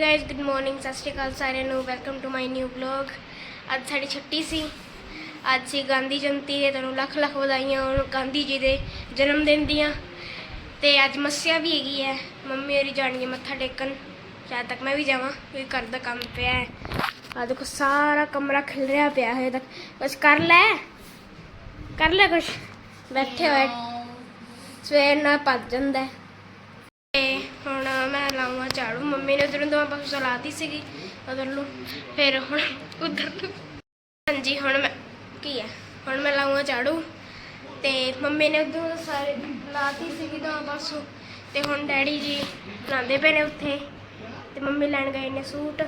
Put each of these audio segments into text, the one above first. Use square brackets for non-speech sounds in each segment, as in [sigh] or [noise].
Guys good morning ਸਤਿ ਸ਼੍ਰੀ ਅਕਾਲ ਸਾਰਿਆਂ ਨੂੰ। Welcome to my new blog ਅੱਜ ਸਾਡੀ ਛੁੱਟੀ ਸੀ। ਅੱਜ ਸੀ ਗਾਂਧੀ ਜਯੰਤੀ ਦੇ ਤੁਹਾਨੂੰ ਲੱਖ ਲੱਖ ਵਧਾਈਆਂ ਹੋਣ ਗਾਂਧੀ ਜੀ ਦੇ ਜਨਮ ਦਿਨ ਦੀਆਂ। ਤੇ ਅੱਜ ਮੱਸਿਆ ਵੀ ਹੈਗੀ ਹੈ। ਮੰਮੀ ਹੋਰੀ ਜਾਣਗੇ ਮੱਥਾ ਟੇਕਣ। ਸ਼ਾਇਦ ਤੱਕ ਮੈਂ ਵੀ ਜਾਵਾਂ ਕਿਉਂਕਿ ਘਰ ਦਾ ਕੰਮ ਪਿਆ ਹੈ। ਆ ਦੇਖੋ ਸਾਰਾ ਕਮਰਾ ਖਿਲਰਿਆ ਪਿਆ ਹੈ। ਤੱਕ ਬਸ ਕਰ ਲੈ। ਕਰ ਲੈ ਕੁਛ। ਬੈਠੇ ਹੋਏ। ਸਵੇਰ ਨਾਲ ਭੱਜ ਜਾਂਦਾ ਹੈ ਤੇ ਹੁਣ ਮੈਂ ਲਾਉਂਗਾ ਝਾੜੂ ਉਧਰੋਂ ਦੋ ਪਾਸੇ ਲਾਤੀ ਸੀਗੀ, ਉਧਰ ਨੂੰ, ਫਿਰ ਹੁਣ ਉਧਰ ਨੂੰ। ਹਾਂਜੀ, ਹੁਣ ਮੈਂ, ਕੀ ਹੈ ਹੁਣ ਮੈਂ ਲਾਉਂਗਾ ਝਾੜੂ ਤੇ ਮੰਮੀ ਨੇ ਉਧਰੋਂ ਸਾਰੇ ਲਾਤੀ ਸੀਗੀ ਦੋ ਪਾਸੋਂ ਤੇ ਹੁਣ ਡੈਡੀ ਜੀ ਬਣਾਉਂਦੇ ਪਏ ਨੇ ਉੱਥੇ ਤੇ ਮੰਮੀ ਲੈਣ ਗਏ ਨੇ ਸੂਟ,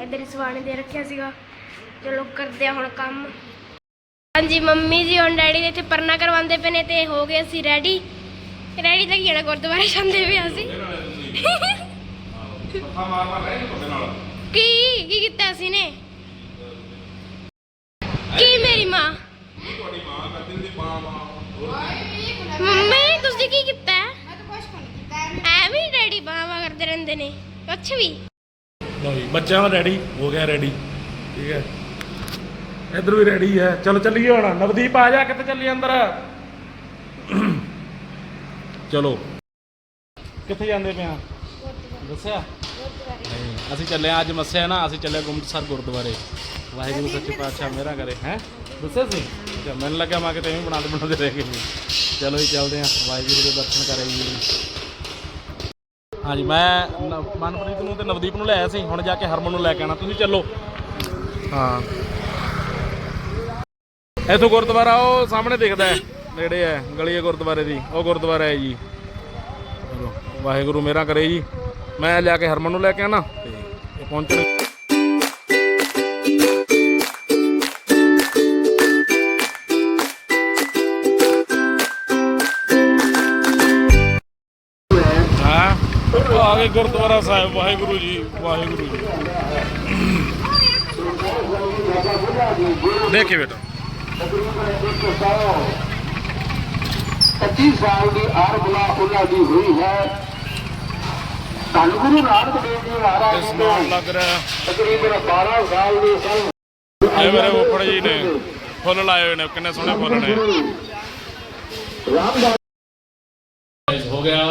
ਇੱਧਰ ਹੀ ਸਵਾਣੇ ਦੇ ਰੱਖਿਆ ਸੀਗਾ, ਚਲੋ ਕਰਦੇ ਆ ਹੁਣ ਕੰਮ। ਹਾਂਜੀ, ਮੰਮੀ ਜੀ, ਹੁਣ ਡੈਡੀ ਦੇ ਇੱਥੇ ਪਰਨਾ ਕਰਵਾਉਂਦੇ ਪਏ ਨੇ ਤੇ ਹੋ ਗਏ ਅਸੀਂ ਰੈਡੀ ਰੈਡੀ ਤਾਂ ਕੀ ਜਾਣਾ ਗੁਰਦੁਆਰੇ ਜਾਂਦੇ ਪਏ ਅਸੀਂ? ਪੱਖਾ ਮਾਰ ਮਾਰ ਰਹੇ ਨੇ ਤੁਹਾਡੇ ਨਾਲ। ਕੀ ਕੀ ਕੀਤਾ ਅਸੀਂ ਨੇ? ਕੀ ਮੇਰੀ ਮਾਂ? ਇਹ ਤੁਹਾਡੀ ਮਾਂ ਕਰਦੀ ਹੁੰਦੀ ਮਾਂ ਮਾਂ ਮੰਮੀ ਤੁਸੀਂ ਕੀ ਕੀਤਾ? ਐਵੇਂ ਹੀ। ਡੈਡੀ ਬਾਵਾ ਕਰਦੇ ਰਹਿੰਦੇ ਨੇ ਕੁਛ ਵੀ। ਲੋ ਜੀ ਬੱਚਿਆਂ ਦਾ ਰੈਡੀ ਹੋ ਗਿਆ ਰੈਡੀ ਠੀਕ ਹੈ। ਇਧਰ ਵੀ ਰੈਡੀ ਹੈ। ਚਲੋ ਚੱਲੀਏ ਹੁਣ ਨਵਦੀਪ ਆ ਜਾ ਕਿੱਥੇ ਚੱਲੀ ਅੰਦਰ? ਚਲੋ। ਕਿੱਥੇ ਜਾਂਦੇ ਪਿਆ? ਦੱਸਿਆ? ਨਹੀਂ, ਅਸੀਂ ਚੱਲੇ ਹਾਂ ਅੱਜ ਮੱਸਿਆ ਨਾ, ਅਸੀਂ ਚੱਲੇ ਗੁੰਮਟਸਰ ਗੁਰਦੁਆਰੇ। ਵਾਹਿਗੁਰੂ ਸੱਚੇ ਪਾਤਸ਼ਾਹ ਮੇਰਾ ਕਰੇ, ਹੈ? ਦੱਸਿਆ ਸੀ? ਅੱਛਾ, ਮੈਨੂੰ ਲੱਗਿਆ ਮੈਂ ਕਿਤੇ ਵੀ ਬਣਾਉਂਦੇ ਬਣਾਉਂਦੇ ਰਹਿ ਗਏ ਚਲੋ ਜੀ, ਚੱਲਦੇ ਹਾਂ। ਵਾਹਿਗੁਰੂ ਦੇ ਦਰਸ਼ਨ ਕਰਾਂਗੇ ਹਾਂਜੀ, ਮੈਂ ਮਨਪ੍ਰੀਤ ਨੂੰ ਤੇ ਨਵਦੀਪ ਨੂੰ ਲੈ ਆਇਆ ਸੀ। ਹੁਣ ਜਾ ਕੇ ਹਰਮਨ ਨੂੰ ਲੈ ਕੇ ਆਣਾ ਤੁਸੀਂ ਚੱਲੋ। ਹਾਂ। ਇਥੋਂ ਗੁਰਦੁਆਰਾ, ਉਹ ਸਾਹਮਣੇ ਦਿਖਦਾ ਹੈ, ਨੇੜੇ ਹੈ ਗਲੀ ਹੈ ਗੁਰਦੁਆਰੇ ਦੀ। ਉਹ ਗੁਰਦੁਆਰਾ ਹੈ ਜੀ। ਵਾਹਿਗੁਰੂ ਮੇਰਾ ਕਰੇ ਜੀ। ਮੈਂ ਲਿਆ ਕੇ ਹਰਮਨ ਨੂੰ ਲੈ ਕੇ ਆਣਾ। ਤੇ ਇਹ ਪਹੁੰਚਣ ਹਾਂ? ਉਹ ਆ ਗਏ ਗੁਰਦੁਆਰਾ ਸਾਹਿਬ ਵਾਹਿਗੁਰੂ ਜੀ ਵਾਹਿਗੁਰੂ ਜੀ। ਦੇਖੇ ਬੇਟਾ। 25 ਸਾਲ ਦੀ ਆਰਬਲਾ ਉਹਨਾਂ ਦੀ ਹੋਈ ਹੈ। ਧੰਨ ਗੁਰੂ ਨਾਨਕ ਦੇਵ ਜੀ ਮਹਾਰਾਜ ਇਸ ਜੀ ਨਾਲ ਨੇ ਲੱਗ ਰਿਹਾ? ਤਕਰੀਬਨ 12 ਸਾਲ ਦੇ ਸਨ। ਇਹ ਮੇਰੇ ਉੱਪਰ ਜੀ ਨੇ ਫੁੱਲ ਲਾਏ ਹੋਏ ਨੇ ਕਿੰਨੇ ਸੋਹਣੇ ਫੁੱਲ ਨੇ। ਰਾਮਦਾਸ ਹੋ ਗਿਆ।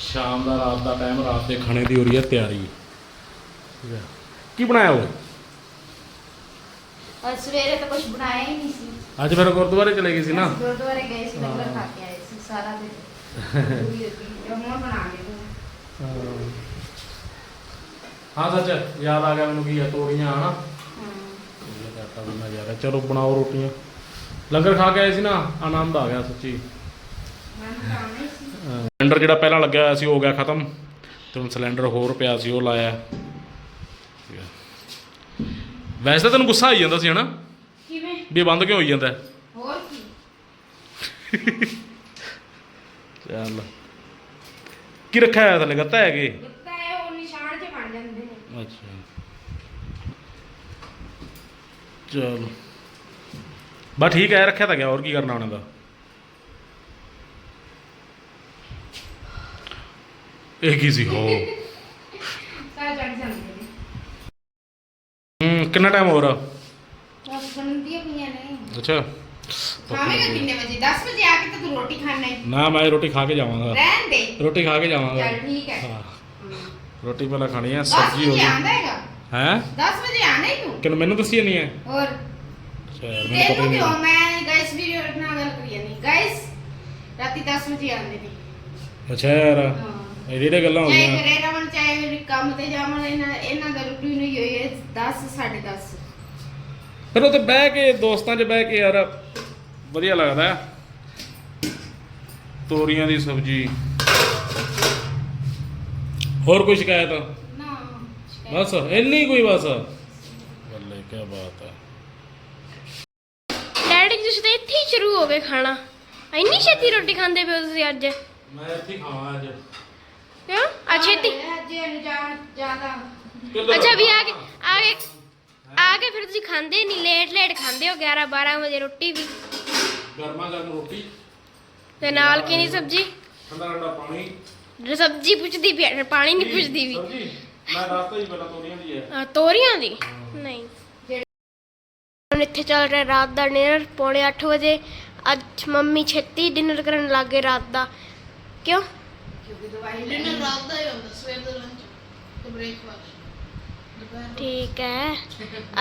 ਸ਼ਾਮ ਦਾ ਰਾਤ ਦਾ ਟਾਈਮ ਰਾਤ ਦੇ ਖਾਣੇ ਦੀ ਹੋ ਰਹੀ ਹੈ ਤਿਆਰੀ। ਹੈ। ਕੀ ਬਣਾਇਆ ਹੋਇਆ ਔਰ ਸਵੇਰੇ ਤਾਂ ਕੁਝ ਬਣਾਇਆ ਹੀ ਨਹੀਂ ਸੀ। ਅੱਜ ਫਿਰ ਗੁਰਦੁਆਰੇ ਚਲੇ ਗਏ ਸੀ ਨਾ? ਗੁਰਦੁਆਰੇ ਗਏ ਸੀ ਲੰਗਰ ਖਾ ਕੇ ਆਏ ਸੀ ਸਾਰਾ ਦਿਨ। [laughs] ਹੁਣ ਬਣਾ ਕੇ ਹਾਂ। ਸੱਚ ਯਾਦ ਆ ਗਿਆ ਮੈਨੂੰ ਕੀ ਹੈ ਤੋਰੀਆਂ ਹਨਾ? ਆਟਾ ਯਾਰ ਚਲੋ ਬਣਾਓ ਰੋਟੀਆਂ। ਲੰਗਰ ਖਾ ਕੇ ਆਏ ਸੀ ਨਾ ਆਨੰਦ ਆ ਗਿਆ ਸੱਚੀ। ਸਿਲੰਡਰ ਜਿਹੜਾ ਪਹਿਲਾਂ ਲੱਗਿਆ ਹੋਇਆ ਸੀ ਉਹ ਹੋ ਗਿਆ ਖਤਮ। ਤੇ ਹੁਣ ਸਿਲੰਡਰ ਹੋਰ ਪਿਆ ਸੀ ਉਹ ਲਾਇਆ। ਠੀਕ ਹੈ। ਵੈਸੇ ਤਾਂ ਤੈਨੂੰ ਗੁੱਸਾ ਆਈ ਜਾਂਦਾ ਸੀ ਹਨਾ? ਕਿਵੇਂ? ਵੀ ਇਹ ਬੰਦ ਕਿਉਂ ਹੋਈ ਜਾਂਦਾ? ਹੈ? ਹੋਰ ਕੀ? ਚੱਲ। ਕੀ ਰੱਖਿਆ ਹੋਇਆ ਥੱਲੇ ਗੱਤਾ ਹੈਗੇ ਗੁੱਤਾ ਹੈ ਉਹ ਨਿਸ਼ਾਨ ਜੇ ਬਣ ਜਾਂਦੇ ਨੇ। ਅੱਛਾ। ਚਲ। ਬਸ ਠੀਕ ਹੈ ਰੱਖਿਆ ਤਾਂ ਗਿਆ ਹੋਰ ਕੀ ਕਰਨਾ ਉਹਨਾਂ ਦਾ ਇਹ ਕੀ ਸੀ? ਹੋ ਸਾਰਾ ਚੜ ਜਾਂਦੇ ਨੇ। ਹੂੰ ਕਿੰਨਾ ਟਾਈਮ ਹੋਰ? ਆ ਬਸ ਬਣਦੀਆਂ ਪਈਆਂ ਨੇ। ਅੱਛਾ। ਖਾਵੇਂਗਾ ਕਿੰਨੇ ਵਜੇ? 10 ਵਜੇ ਆ ਕੇ ਤਾਂ ਤੂੰ ਰੋਟੀ ਖਾਣਾ ਹੈ। ਨਾ ਮੈਂ ਰੋਟੀ ਖਾ ਕੇ ਜਾਵਾਂਗਾ। ਰਹਿਣ ਦੇ। ਰੋਟੀ ਖਾ ਕੇ ਜਾਵਾਂਗਾ। ਚੱਲ ਠੀਕ ਹੈ। ਹਾਂ। ਰੋਟੀ ਪਹਿਲਾਂ ਖਾਣੀ ਆ 10 ਸਬਜ਼ੀ ਹੋ ਗਈ। ਆਂਦਾ ਹੈਗਾ? ਹੈ? 10 ਵਜੇ ਆਣਾ ਹੀ ਤੂੰ? ਕਿਨ ਮੈਨੂੰ ਦੱਸੀ ਨਹੀਂ ਹੈ ਹੋਰ। ਯਾਰ ਮੈਨੂੰ ਪਤਾ ਹੀ ਕਿਉਂ? ਨਹੀਂ। ਮੈਂ ਗਾਇਸ ਵੀਡੀਓ ਨਾਲ ਗੱਲ ਕਰੀ ਜਾਂਦੀ ਗਾਇਸ ਰਾਤੀ 10 ਵਜੇ ਆਉਂਦੇ ਨੇ। ਅੱਛਾ ਯਾਰ ਹਾਂ। ਇਹ ਜਿਹੜੇ ਗੱਲਾਂ ਹੋ ਚਾਹੇ ਗਈਆਂ। ਘਰੇ ਰਵਣ ਚਾਹੇ ਕੰਮ ਤੇ ਜਾਵਣ ਇਹਨਾਂ ਇਹਨਾਂ ਦਾ ਰੂਟੀਨ ਹੀ ਹੋਈ ਹੈ 10 10:30 ਫਿਰ ਉੱਥੇ ਬਹਿ ਕੇ ਦੋਸਤਾਂ 'ਚ ਬਹਿ ਕੇ ਯਾਰ ਵਧੀਆ ਲੱਗਦਾ। ਹੈ। ਤੋਰੀਆਂ ਦੀ ਸਬਜ਼ੀ। ਹੋਰ ਕੋਈ ਸ਼ਿਕਾਇਤ? ਨਾ ਬਸ ਇੰਨੀ ਕੋਈ ਬਸ। ਬੱਲੇ ਕੀ ਬਾਤ ਹੈ। ਡੈਡੀ ਤੁਸੀਂ ਤਾਂ ਇੱਥੇ ਹੀ ਸ਼ੁਰੂ ਹੋ ਗਏ ਖਾਣਾ। ਇੰਨੀ ਛੇਤੀ ਰੋਟੀ ਖਾਂਦੇ ਪਏ ਹੋ ਤੁਸੀਂ ਅੱਜ? ਮੈਂ ਇੱਥੇ ਖਾਵਾਂ ਅੱਜ। ਕਿਉਂ? ਆ ਛੇਤੀ? ਜੇ ਅਣਜਾਣ ਜ਼ਿਆਦਾ। ਅੱਛਾ ਵੀ ਆ ਕੇ ਆ ਕੇ ਆ ਕੇ ਫਿਰ ਤੁਸੀਂ ਖਾਂਦੇ ਨਹੀਂ ਲੇਟ ਲੇਟ ਖਾਂਦੇ ਹੋ 11 12 ਵਜੇ ਰੋਟੀ ਵੀ। ਗਰਮਾ ਗਰਮ ਰੋਟੀ। ਤੇ ਨਾਲ ਕੀ ਨਹੀਂ ਸਬਜੀ? ਠੰਡਾ ਠੰਡਾ ਪਾਣੀ। ਸਬਜੀ ਪੁੱਛਦੀ ਹੈ, ਪਾਣੀ ਨਹੀਂ ਪੁੱਛਦੀ ਵੀ। ਸਬਜ਼ੀ। ਮੈਂ ਦੱਸਤਾ ਜੀ ਪਹਿਲਾਂ ਤੋਰੀਆਂ ਦੀ ਹੈ ਆ, ਤੋਰੀਆਂ ਦੀ? ਨਹੀਂ। ਹੁਣ ਇੱਥੇ ਚੱਲ ਰਿਹਾ ਰਾਤ ਦਾ ਡਿਨਰ ਪੌਣੇ 8 ਵਜੇ। ਅੱਜ ਮੰਮੀ ਛੇਤੀ ਡਿਨਰ ਕਰਨ ਲੱਗੇ ਰਾਤ ਦਾ। ਕਿਉਂ? ਕਿਉਂਕਿ ਦਵਾਈ ਡਿਨਰ ਲੈਣੀ ਰਾਤ ਦਾ ਹੀ ਹੁੰਦਾ ਸਵੇਰ ਦਾ ਲੰਚ ਤੇ ਬ੍ਰੇਕਫਾਸਟ ਠੀਕ ਹੈ।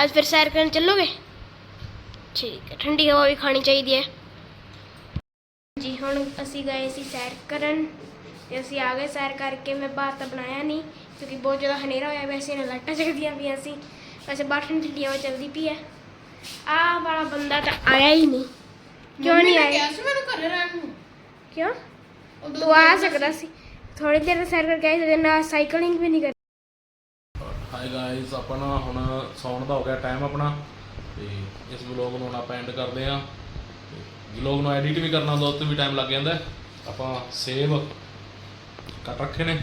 ਅੱਜ ਫਿਰ ਸੈਰ ਕਰਨ ਚੱਲੋਗੇ? ਠੀਕ ਹੈ ਠੰਡੀ ਹਵਾ ਵੀ ਖਾਣੀ ਚਾਹੀਦੀ ਹੈ। ਜੀ ਹੁਣ ਅਸੀਂ ਗਏ ਸੀ ਸੈਰ ਕਰਨ ਤੇ ਅਸੀਂ ਆ ਗਏ ਸੈਰ ਕਰਕੇ ਮੈਂ ਬਾਹਰ ਤਾਂ ਬਣਾਇਆ ਨਹੀਂ ਕਿਉਂਕਿ ਬਹੁਤ ਜ਼ਿਆਦਾ ਹਨੇਰਾ ਹੋਇਆ ਵੈਸੇ ਨਾ ਲਾਈਟਾਂ ਜਗਦੀਆਂ ਪਈਆਂ ਸੀ। ਵੈਸੇ ਬਾਹਰ ਠੰਡੀ ਠੰਡੀ ਹਵਾ ਚੱਲਦੀ ਪਈ ਹੈ। ਆਹ ਵਾਲਾ ਬੰਦਾ ਤਾਂ ਆਇਆ ਹੀ ਨਹੀਂ। ਕਿਉਂ ਨਹੀਂ ਆਇਆ? ਕਿਹਾ ਸੀ ਮੈਨੂੰ ਘਰੇ ਰਹਿਣ ਨੂੰ। ਕਿਉਂ? ਤੂੰ ਆ ਸਕਦਾ ਸੀ। ਥੋੜੀ ਦੇਰ ਸੈਰ ਕਰਕੇ ਆਈ ਤੇ ਨਾ ਸਾਈਕਲਿੰਗ ਵੀ ਨਹੀਂ ਹਾਈ ਗਾਇਸ ਆਪਾਂ ਨਾ ਹੁਣ ਸੌਣ ਦਾ ਹੋ ਗਿਆ ਟਾਈਮ ਆਪਣਾ ਤੇ ਇਸ ਵਲੌਗ ਨੂੰ ਹੁਣ ਆਪਾਂ ਐਂਡ ਕਰਦੇ ਆ ਵਲੌਗ ਨੂੰ ਐਡਿਟ ਵੀ ਕਰਨਾ ਹੁੰਦਾ ਉੱਤੇ ਵੀ ਟਾਈਮ ਲੱਗ ਜਾਂਦਾ। ਹੈ। ਆਪਾਂ ਸੇਬ ਕੱਟ ਰੱਖੇ ਨੇ।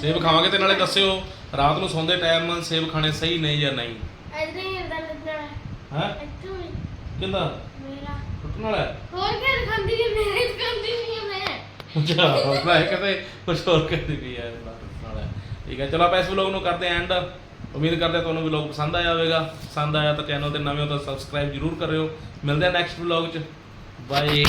ਸੇਬ ਖਾਵਾਂਗੇ ਤੇ ਨਾਲੇ ਦੱਸਿਓ ਰਾਤ ਨੂੰ ਸੌਂਦੇ ਟਾਈਮ ਸੇਬ ਖਾਣੇ ਸਹੀ ਨਹੀਂ ਜਾਂ ਨਹੀਂ? ਇਦਾਂ ਹੀ ਇਦਾਂ ਲੱਗਣਾ ਹੈ। ਹੀ? ਕਿੰਦਾ? ਮੇਰਾ। ਟੁੱਟਣ ਵਾਲਾ ਹੈ? ਹੋਰ ਕੀ ਖਾਂਦੀ ਕਿ ਮੇਰੇ ਖਾਂਦੀ ਨਹੀਂ ਮੈਂ। ਅੱਛਾ ਮੈਂ ਕਹਿੰਦੇ ਕੁਝ ਹੋਰ ਵੀ ਹੈ ਨਾਲ। ਠੀਕ ਹੈ, ਚਲੋ ਆਪਾਂ ਇਸ ਵਲੌਗ ਨੂੰ ਕਰਦੇ ਐਂਡ ਉਮੀਦ ਕਰਦੇ ਹਾਂ ਤੁਹਾਨੂੰ ਵਲੌਗ ਪਸੰਦ ਆਇਆ ਹੋਵੇਗਾ। ਪਸੰਦ ਆਇਆ ਤਾਂ ਚੈਨਲ ਤੇ ਨਵੇਂ ਹੋ ਤਾਂ ਸਬਸਕ੍ਰਾਈਬ ਜਰੂਰ ਕਰਿਓ। ਮਿਲਦੇ ਆ ਨੈਕਸਟ ਵਲੌਗ 'ਚ। ਬਾਏ